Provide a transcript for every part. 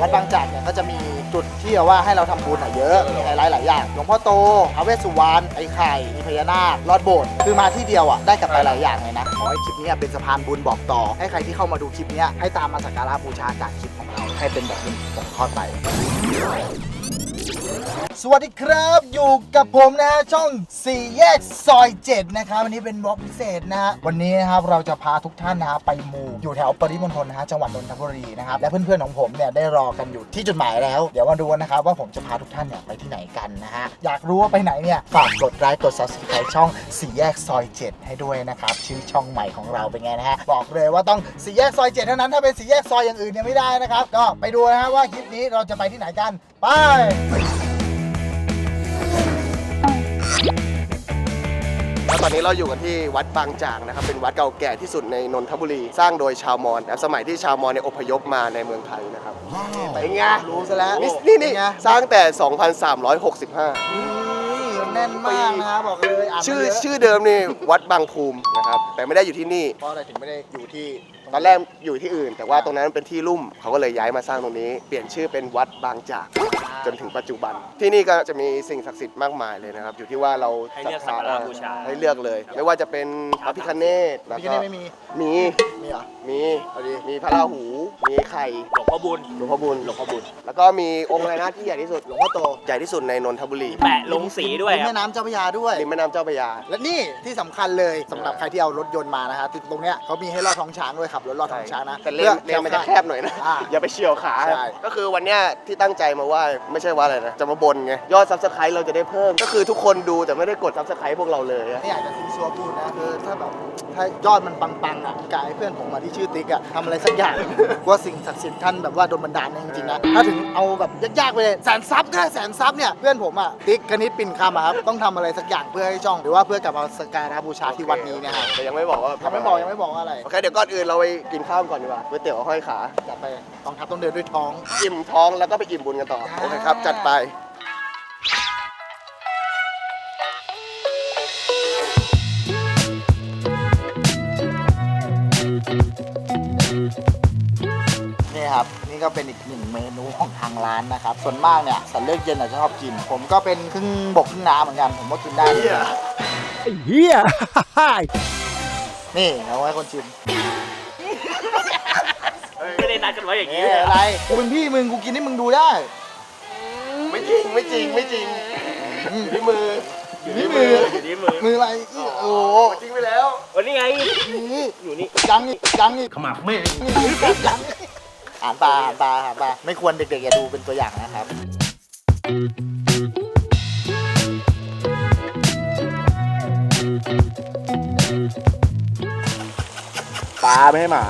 วัดบางจากเนี่ยก็จะมีจุดที่ว่าให้เราทำบุญอะเยอะมีไฮไลท์หลายอย่างหลวงพ่อโตพระเวสสุวรรณไอ้ไข่มีพญานาคลอดโบสถ์คือมาที่เดียวอะได้กลับไปหลายอย่างเลยนะขอให้คลิปเนี้ยเป็นสะพานบุญบอกต่อ ให้ใครที่เข้ามาดูคลิปเนี้ยให้ตามมาสักการะบูชาจากคลิปของเราให้เป็นแบบบุญส่งทอดไป สวัสดีครับ อยู่กับผมนะฮะช่อง4แยกซอย7นะครับวันนี้เป็นบล็อกพิเศษนะฮะวันนี้นะครับเราจะพาทุกท่านนะฮะไปมูอยู่แถวปริมณฑลนะฮะจังหวัดนนทบุรีนะครับและเพื่อนๆของผมเนี่ยได้รอกันอยู่ที่จุดหมายแล้ว เดี๋ยวมาดูกันนะครับว่าผมจะพาทุกท่านเนี่ยไปที่ไหนกันนะฮะอยากรู้ว่าไปไหนเนี่ยฝากกดไลค์กด subscribe ช่อง4แยกซอย7ให้ด้วยนะครับชื่อช่องใหม่ของเราเป็นไงนะฮะบอกเลยว่าต้อง4แยกซอย7เท่านั้นถ้าเป็น4แยกซอยอย่างอื่นเนี่ยไม่ได้นะครับก็ไปดูนะฮะว่าคลิปนี้เราจะไปที่ไหนกันไป อนนี้เราอยู่กันที่วัดบางจากนะครับ เป็นวัดเก่าแก่ที่สุดในนนทบุรี สร้างโดยชาวมอญนะครับสมัยที่ชาวมอญเนี่ยอพยพมาในเมืองไทยนะครับเป็นไงรู้ซะแล้วนี่นี่นี่เป็ไงสร้างแต่ 2365นี่แน่นมากนะบอกเลยอ่านชื่อมาเยะชื่อเดิมนี่วัดบางภูมินะครับ แต่ไม่ได้อยู่ที่นี่ เพราะอะไรถึงไม่ได้อยู่ที่ตอนแรกอยู่ที่อื่น แต่ว่าตรงนั้นเป็นที่ลุ่ม เขาก็เลยย้ายมาสร้างตรงนี้ เปลี่ยนชื่อเป็นวัดบางจาก จนถึงปัจจุบัน ที่นี่ก็จะมีสิ่งศักดิ์สิทธิ์มากมายเลยนะครับ อยู่ที่ว่าเราให้เลือกศรัทธสักการะบูชา ให้เลือกเลย ไม่ว่าจะเป็นพระพิคเนตแล้วพี่ก็นี่ไม่มีมีมีเหรอมีเอาดิมีพระราหู มีไข่หลวงพ่อบุญหลวงพ่อบุญหลวงพ่อบุญแล้วก็มีองค์อะไรนะที่ใหญ่ที่สุดหลวงพ่อโตใหญ่ที่สุดในนนทบุรีแปะลงสีด้วยริมครัแม่บน้ำเจ้าพระยาด้วย ริมแม่น้ำเจ้าพระยา และนี่ที่สำคัญเลยสำหรับใครที่เอารถยนต์มานะฮะตรงเนี้ยเขามีให้ลอดท้องช้างด้วยขับรถลอดท้องช้างนะแต่เลนเลนมันจะแคบหน่อยนะ อ่า อย่าไปเฉียวขา ใช่ ก็คือวันเนี้ยที่ตั้งใจมาไหว่าไม่ใช่ว่าอะไรนะ จะมาบนไง ยอดซับสไครต์เราจะได้เพิ่ม ก็คือทุกคนดูแต่ไม่ได้กดซับสไครต์พวกเราเลยอะ ไม่อยากจะซีซัวพูดนะคือถ้าแบบถ้ายอดมันปังๆอะกายเพื่อนผมมาที่ชื่อติ๊กอะทำอะไรสักอย่างว่าสิ่งศักดิ์สิทธิ์ท่านแบบว่าโดนบันดาลเนี่ยจริงๆนะถ้าถึงเอาแบบยากๆไปเลยแสนซับก็ได้แสนซับเนี่ยเพื่อนผมอะติ๊กกนิษฐ์ปิ่นคำอะครับต้องทำอะไรสักอย่างเพื่อให้ช่อง หรือว่าเพื่อกลับมาสกการะบูชาที่วัดนี้นะฮะแต่ยังไม่บอกว่ายังไม่บอกยังไม่บอกว่าอะไรโอเคเดี๋ยวก่อนอื่นเราไปกินข้าวก่อนดีกว่าก๋วยเตี๋ยวห้อยขา จัดไปกองทัพต้องเดินด้วยท้อง อิ่มท้องแล้วก็ไปอิ่มบุญกันต่อ โอเคครับ จัดไป ก็เป็นอีกหนึ่งเมนูของทางร้านนะครับ ส่วนมากเนี่ยสันเลือกเย็นอาจจะชอบกิน ผมก็เป็นครึ่งบกครึ่งน้ำเหมือนกัน ผมก็กินได้เหมือนกันเฮียนี่เอาไว้คนชิมไม่ได้นัดกันไว้อย่างนี้เอ้ยอะไรกูเป็นพี่มึงกูกินให้มึงดูได้ไม่จริงไม่จริงไม่จริงอืมที่มืออยู่ที่มืออยู่ที่มือ มืออะไรอีโอ้โหจริงไปแล้ววันนี้ไงนี่อยู่นี่ยังอีกยังอีกขมับไม่ยังอีก อ่านปลาอ่านปลาอ่านปลาไม่ควรเด็กๆอย่าดูเป็นตัวอย่างนะครับ ปลาไม่ให้หมา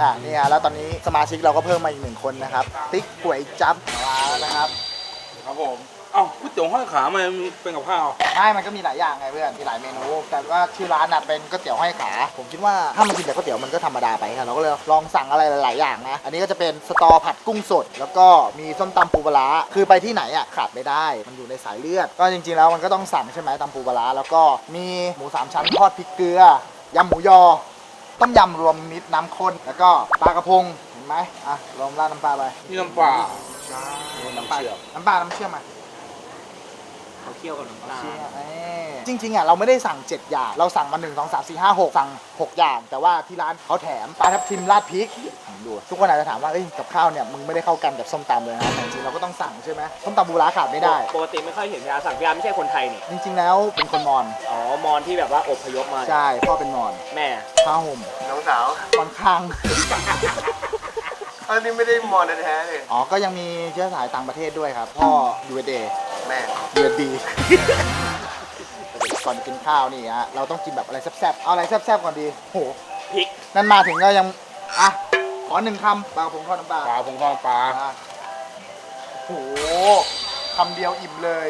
อะนี่ฮะแล้วตอนนี้สมาชิกเราก็เพิ่มมาอีกหนึ่งคนนะครับ ติ๊กก๋วยจับมาแล้วนะครับ ครับผม เอ้าก๋วยเตี๋ยวห้อยขามันมีเป็นกับข้าวไม่มันก็มีหลายอย่างไงเพื่อน มีหลายเมนู แต่ว่าชื่อร้านน่ะเป็นก๋วยเตี๋ยวห้อยขา ผมคิดว่าถ้ามันกินแต่ก๋วยเตี๋ยวมันก็ธรรมดาไปครับเราก็เลยลองสั่งอะไรหลาย ๆ อย่างนะ อันนี้ก็จะเป็นสตอผัดกุ้งสด แล้วก็มีส้มตำปูปลาร้าคือไปที่ไหนอะขาดไม่ได้ มันอยู่ในสายเลือด ก็จริง ๆ แล้วมันก็ต้องสั่งใช่ไหมตำปูปลาร้าแล้วก็มีหมูสามชั้นทอดพริกเกลือยำหมูยอ ต้มยำรวมมิตรน้ำข้น แล้วก็ปลากระพง เห็นไหมอะลองราดน้ำปลาไป นี่น้ำปลาน้ำปลาน้ำปลาน้ำเชื่อมมา เขาเคี่ยวกับน้ำปลาจริงๆอะเราไม่ได้สั่ง 7 อย่าง เราสั่งมา 1 2 3 4 5 6 สั่ง 6 อย่าง แต่ว่าที่ร้านเขาแถมปลาทับทิมราดพริกดูทุกคนอาจจะถามว่าเอ้ยกับข้าวเนี่ยมึงไม่ได้เข้ากันกับส้มตำเลยนะแต่จริงๆเราก็ต้องสั่งใช่ไหมส้มตำบูร้าขาดไม่ได้ ปกติไม่ค่อยเห็นพยาสั่งพยาไม่ใช่คนไทยนี่ จริง ๆ แล้วเป็นคนมอญอ๋อ มอนที่แบบว่าอพยพมา ใช่พ่อเป็นมอญแม่ ผ้าห่มน้องสาวค่อนข้าง อันนี้ไม่ได้มอนแท้ๆเลย อ๋อ ก็ยังมีเชื้อสายต่างประเทศด้วยครับ พ่อ USA แม่ USD ก่อนกินข้าวนี่ฮะเราต้องกินแบบอะไรแซ่บๆ เอาอะไรแซ่บๆก่อนดีโหพริก นั่นมาถึงก็ยัง อะ ขอหนึ่งคำปลากระพงทอดน้ำปลาปลาพงทอดปลา อะโหคำเดียวอิ่มเลย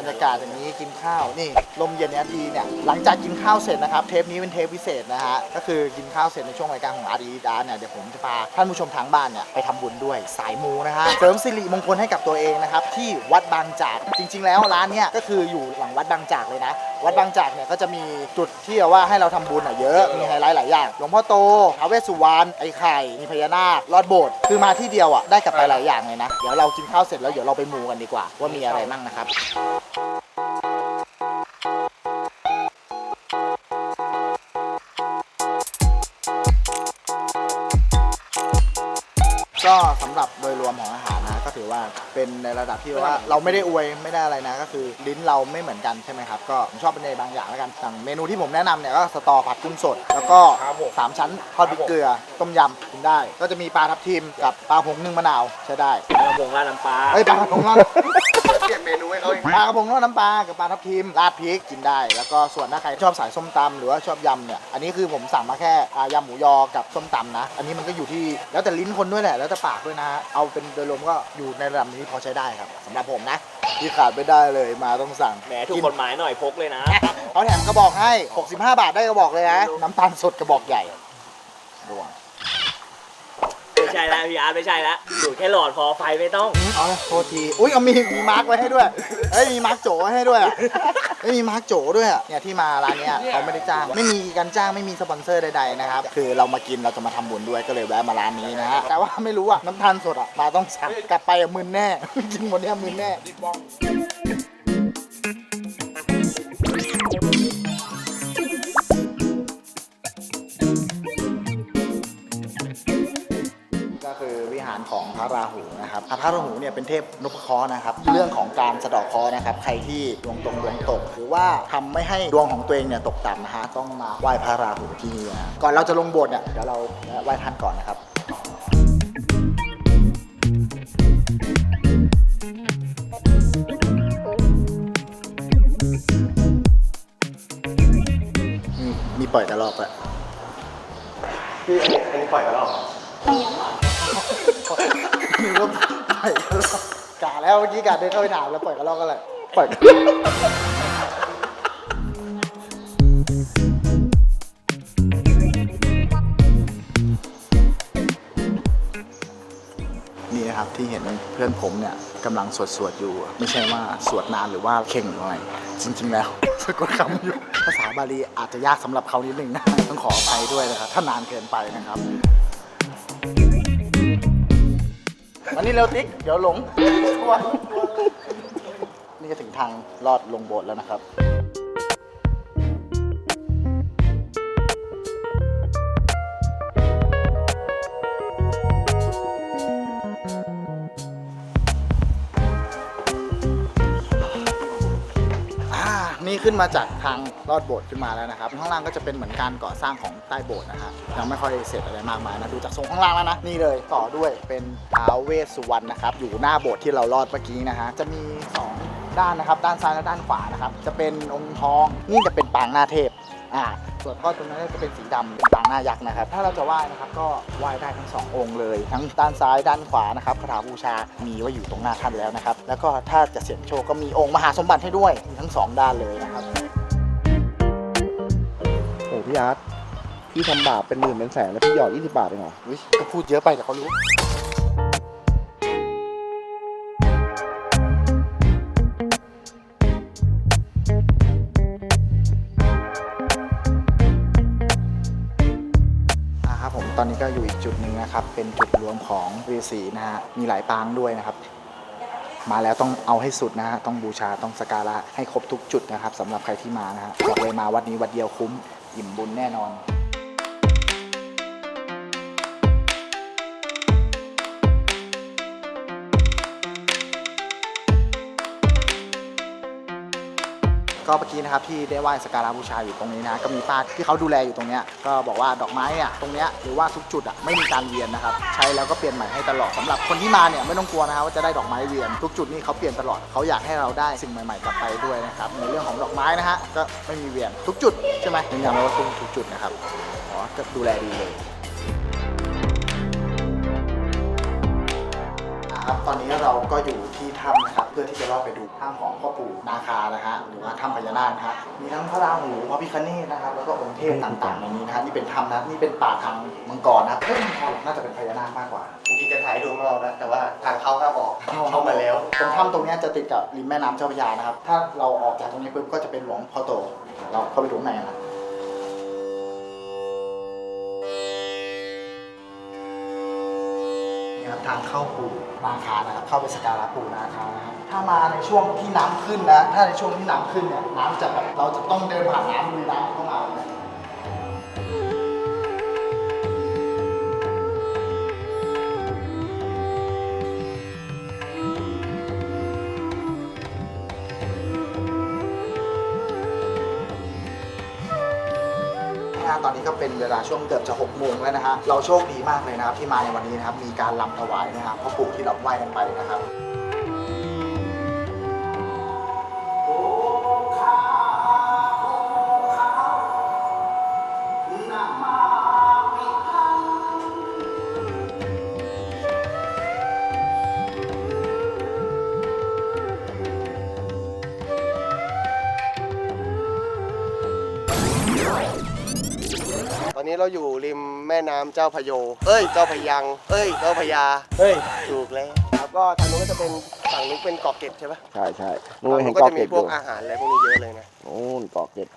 บรรยากาศอย่างนี้กินข้าวนี่ลมเย็นเนี้ยดีเนี่ยหลังจากกินข้าวเสร็จนะครับเทปนี้เป็นเทปพิเศษนะฮะก็คือกินข้าวเสร็จในช่วงรายการของอาร์ดีดาเนี่ยเดี๋ยวผมจะพาท่านผู้ชมทางบ้านเนี่ยไปทำบุญด้วยสายมูนะฮะเสริมสิริมงคลให้กับตัวเองนะครับที่วัดบางจากจริง ๆ แล้วร้านเนี่ยก็คืออยู่หลังวัดบางจากเลยนะวัดบางจากเนี่ยก็จะมีจุดที่ว่าให้เราทำบุญอะเยอะ มีไฮไลท์หลายอย่าง หลวงพ่อโตท้าวเวสสุวรรณ ไอ้ไข่ มีพญานาค ลอดโบสถ์ คือมาที่เดียวอะ ได้กลับไปหลายอย่างเลยนะ เดี๋ยวเรากินข้าวเสร็จแล้วเดี๋ยวเราไปมูกันดีกว่า ว่ามีอะไรบ้างนะครับ ก็สำหรับโดยรวมของอาหารนะก็ถือว่าเป็นในระดับที่ว่าเราไม่ได้อวยไม่ได้อะไรนะ ก็คือลิ้นเราไม่เหมือนกันใช่ไหมครับก็ผมชอบเป็นในบางอย่างแล้วกันอย่างเมนูที่ผมแนะนำเนี่ยก็สตอผัดกุ้งสด แล้วก็สามชั้นทอดพริกเกลือต้มยำกิน ได้ ก็จะมีปลาทับทิมกับปลาผงนึ่งมะนาวใช้ได้กระพงราดน้ำปลาเอ้ยปลากระพงทอดเปลี่ยนเมนูให้เขาอีกปลากระพงทอดน้ำปลากับปลาทับทิมราดพริกกินได้ แล้วก็ส่วนถ้าใครชอบสายส้มตำหรือว่าชอบยำเนี่ยอันนี้คือผมสั่งมาแค่อ่ายำหมูยอกับส้มตำนะ อันนี้มันก็อยู่ที่แล้วแต่ลิ้นคนด้วยแหละแล้วแต่ปากด้วยนะฮะเอาเป็นโดยรวมก็อยู่ในระดับนี้พอใช้ได้ครับสำหรับผมนะที่ขาดไม่ได้เลยมาต้องสั่งแหมถูกกฎหมายหน่อยพกเลยนะ เขาแถมกระบอกให้ 65 บาทได้กระบอกเลยนะ น้ำตาลสดกระบอกใหญ่ดวงไม่ใช่แล้วพี่อาร์ตไม่ใช่แล้วอยู่แค่หลอดพอไฟไม่ต้องอ๋อโทษที อุ้ยเอามีมีมาร์กไว้ให้ด้วยเอ้ยมีมาร์กโจไว้ให้ด้วยอะเอ้ยมีมาร์กโจด้วยอะเนี่ยที่มาร้านเนี้ยเขาไม่ได้จ้าง ไม่มีการจ้างไม่มีสปอนเซอร์ใดๆนะครับ คือเรามากินเราจะมาทำบุญด้วยก็เลยแวะมาร้านนี้นะฮะ แต่ว่าไม่รู้อะน้ำตาลสดอะมาต้องสั่งกลับไปอะมึนแน่ กินหมดเนี้ยมึนแน่ก็ หูนะครับพระราหูเนี่ยเป็นเทพนพเคราะห์นะครับ เรื่องของการสะเดอกเคราะห์นะครับ ใครที่ดวงตรงดวงตก หรือว่าทำไม่ให้ดวงของตัวเองเนี่ยตกต่ำนะฮะต้องมาไหว้พระราหูที่นี่นะก่อนเราจะลงโบสถ์เนี่ยเดี๋ยวเราไหว้ท่านก่อนนะครับมีมีปล่อยตะลอกอะพี่อันนี้อันนี้ปล่อยกันแล้วเหรอมีก็ ปล่อยกระลอกกาแล้วเมื่อกี้กาเดินเข้าไปถามแล้วปล่อยกระลอกก็เลยปล่อยนี่นะครับที่เห็นเพื่อนผมเนี่ยกำลังสวดสวดอยู่ ไม่ใช่ว่าสวดนานหรือว่าเข่งหรืออะไรจริงๆแล้วสะกดคำอยู่ภาษาบาลีอาจจะยากสำหรับเขานิดนึงนะต้องขออภัยด้วยนะครับถ้านานเกินไปนะครับ อันนี้เร็วติ๊ก เดี๋ยวหลง นี่ก็ถึงทางลอดลงโบสถ์แล้วนะครับ ขึ้นมาจากทางลอดโบสถ์ขึ้นมาแล้วนะครับข้างล่างก็จะเป็นเหมือนการก่อสร้างของใต้โบสถ์นะฮะยังไม่ค่อยเสร็จอะไรมากมายนะดูจากทรงข้างล่างแล้วนะนี่เลยต่อด้วยเป็นท้าวเวสสุวรรณนะครับอยู่หน้าโบสถ์ที่เราลอดเมื่อกี้นะฮะจะมีสองด้านนะครับ ด้านซ้ายและด้านขวานะครับจะเป็นองค์ทองนี่จะเป็นปางหน้าเทพ อ่าส่วนทอดตรงนั้นจะเป็นสีดำเป็นปางหน้ายักษ์นะครับ ถ้าเราจะไหว้นะครับก็ไหว้ได้ทั้งสององค์เลย ทั้งด้านซ้ายด้านขวานะครับคาถาบูชามีไว้อยู่ตรงหน้าท่านแล้วนะครับ แล้วก็ถ้าจะเสี่ยงโชคก็มีองค์มหาสมบัติให้ด้วยมีทั้งสองด้านเลยนะครับโอ้พี่อาร์ตพี่ทำบาปเป็นหมื่นเป็นแสนแล้วพี่หยอด20บาทเองเหรออุ๊ยก็พูดเยอะไปแต่เขารู้ อ่าครับผมตอนนี้ก็อยู่อีกจุดหนึ่งนะครับ เป็นจุดรวมของฤาษีนะฮะ มีหลายปางด้วยนะครับ มาแล้วต้องเอาให้สุดนะฮะ ต้องบูชา ต้องสกการะให้ครบทุกจุดนะครับสำหรับใครที่มานะฮะบอกเลยมาวัดนี้วัดเดียวคุ้ม อิ่มบุญแน่นอน ก็เมื่อกี้นะครับที่ได้ไหว้สกการะบูชาอยู่ตรงนี้นะก็มีป้าที่เขาดูแลอยู่ตรงเนี้ยก็บอกว่าดอกไม้อะตรงเนี้ยหรือว่าทุกจุดอะไม่มีการเวียนนะครับใช้แล้วก็เปลี่ยนใหม่ให้ตลอดสำหรับคนที่มาเนี่ยไม่ต้องกลัวนะครับว่าจะได้ดอกไม้เวียนทุกจุดนี่เขาเปลี่ยนตลอดเขาอยากให้เราได้สิ่งใหม่ๆกลับไปด้วยนะครับในเรื่องของดอกไม้นะฮะก็ไม่มีเวียนทุกจุดใช่ไหมยืนยันว่าทุกทุกจุดนะครับอ๋อก็ดูแลดีเลยครับตอนนี้เราก็อยู่ ที่ถ้ำนะครับ เพื่อที่จะลอดไปดูถ้ำของพ่อปู่นาคานะฮะหรือว่าถ้ำพญานาคนะฮะมีทั้งพระราหูพระพิคเนตนะครับ แล้วก็องค์เทพต่างๆในนี้นะฮะนี่เป็นถ้ำนะนี่เป็นป่าทางมังกรนะครับเฮ้ยมังกรเหรอน่าจะเป็นพญานาคมากกว่า จริงๆจะถ่ายดูข้างนอกนะแต่ว่าทางเข้าห้ามออกเข้ามาแล้ว ตรงถ้ำตรงเนี้ยจะติดกับริมแม่น้ำเจ้าพระยานะครับ ถ้าเราออกจากตรงนี้ปุ๊บก็จะเป็นหลวงพ่อโต เราเข้าไปดูข้างในนะ ครับนี่ครับทางเข้าปู่นาคานะครับเข้าไปสกการะปู่นาคานะครับถ้ามาในช่วงที่น้ำขึ้นนะถ้าในช่วงที่น้ำขึ้นเนี่ยน้ำจะแบบเราจะต้องเดินผ่านน้ำลุยน้ำเข้ามา ฮะตอนนี้ก็เป็นเวลาช่วงเกือบจะ6โมงแล้วนะฮะเราโชคดีมากเลยนะครับที่มาในวันนี้นะครับมีการลำถวายนะครับพ่อปู่ที่เราไหว้กันไปนะครับ นนี้เราอยู่ริมแม่น้ำเจ้าพระโย เอ้ย เจ้าพระยัง เอ้ย เจ้าพระยา เฮ้ย ถูกแล้วแล้วก็ทางนู้นก็จะเป็นฝั่งนู้นเป็นเกาะเกร็ดใช่ปะใช่ใช่ฝั่นู่งนเห็นู้นนก็เกาะจะเกมีร็ดพอวกยู่อาหารอะไรพวกนี้เยอะเลยนะ นู่นเกาะเกร็ด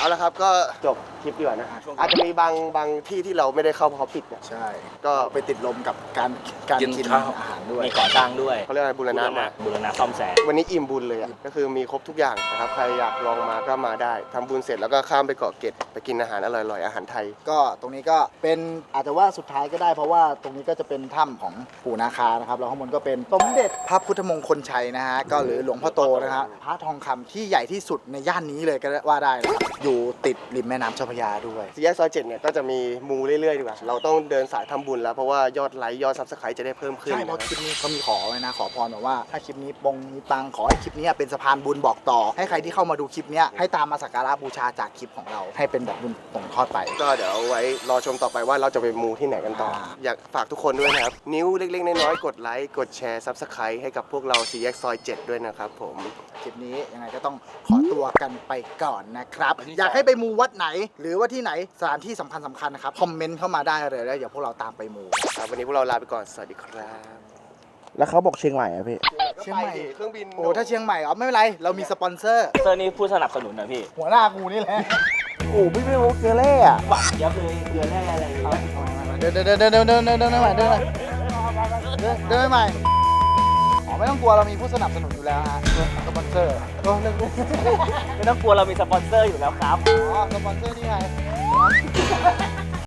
เอาละครับก็จบคลิปดีกว่านะอาจจะมีบางบางที่ที่เราไม่ได้เข้าเพราะปิดเนี่ยใช่ก็ไปติดลมกับการการกินกินข้าว อาหารด้วย มีก่อสร้างด้วยเขาเรียกอะไรบูรณะมา บูรณะซ่อมแซม วันนี้อิ่มบุญเลยอะ ก็คือมีครบทุกอย่างนะครับ ใครอยากลองมาก็มาได้ทำบุญเสร็จแล้วก็ข้ามไปเกาะเกร็ดไปกินอาหารอร่อยๆ อาหารไทย ก็ตรงนี้ก็เป็นอาจจะว่าสุดท้ายก็ได้เพราะว่าตรงนี้ก็จะเป็นถ้ำของปู่นาคานะครับแล้วข้างบนก็เป็นสมเด็จพระพุทธมงคลชัยนะฮะก็หรือหลวงพ่อโตนะฮะพระทองคำที่ใหญ่ที่สุดในย่านนี้เลยก็ว่าได้นะครับอยู่ติดริมแม่น้ำเจ้าพระยาด้วย สี่แยกซอยเจ็ดเนี่ยก็จะมีมูเรื่อยๆดีกว่า เราต้องเดินสายทำบุญแล้ว เพราะว่ายอดไลค์ยอดซับสไครต์จะได้เพิ่มขึ้นใช่เพราะนะคลิปนี้เขามีขอไว้นะขอพรแบบว่าถ้าคลิปนี้ปงมีปังขอให้คลิปนี้เป็นสะพานบุญบอกต่อ ให้ใครที่เข้ามาดูคลิปเนี้ยให้ตามมาสักการะบูชาจากคลิปของเรา ให้เป็นแบบบุญตรงทอดไป ก็เดี๋ยวเอาไว้รอชมต่อไปว่าเราจะไปมูที่ไหนกันต่อ อ่า อยากฝากทุกคนด้วยนะครับ นิ้วเล็กๆน้อยๆกดไลค์กดแชร์ซับสไครต์ให้กับพวกเราสี่แยกซอย7ด้วยนะครับผม คลิปนี้ยังไงก็ต้องขอตัวกันไปก่อนนะครับอยากให้ไปมูวัดไหน หรือว่าที่ไหนสถานที่สำคัญสำคัญนะครับ คอมเมนต์เข้ามาได้เลยแล้วเดี๋ยวพวกเราตามไปมูครับวันนี้พวกเราลาไปก่อน สวัสดีครับแล้วเขาบอกเชียงใหม่อะพี่ เชียงใหม่เครื่องบินโอ้ถ้าเชียงใหม่อ๋อไม่เป็นไร เรามีสปอนเซอร์ เซอร์นี้ผู้สนับสนุนนะพี่หัวหน้ากูนี่แหละโอ้พี่ไม่รู้เกลือแร่อะหวานเยอะเลยเกลือแร่อะไรอย่างเงี้ย เดินเดินเดินเดินเดินเดินเดินเดินใหม่เดินใหม่เดินเดินใหม่อ๋อ ไม่ต้องกลัวเรามีผู้สนับสนุนอยู่แล้วฮะสปอนเซอร์โอ้เรื่องไม่ต้องกลัวเรามีสปอนเซอร์อยู่แล้วครับอ๋อสปอนเซอร์นี่ไง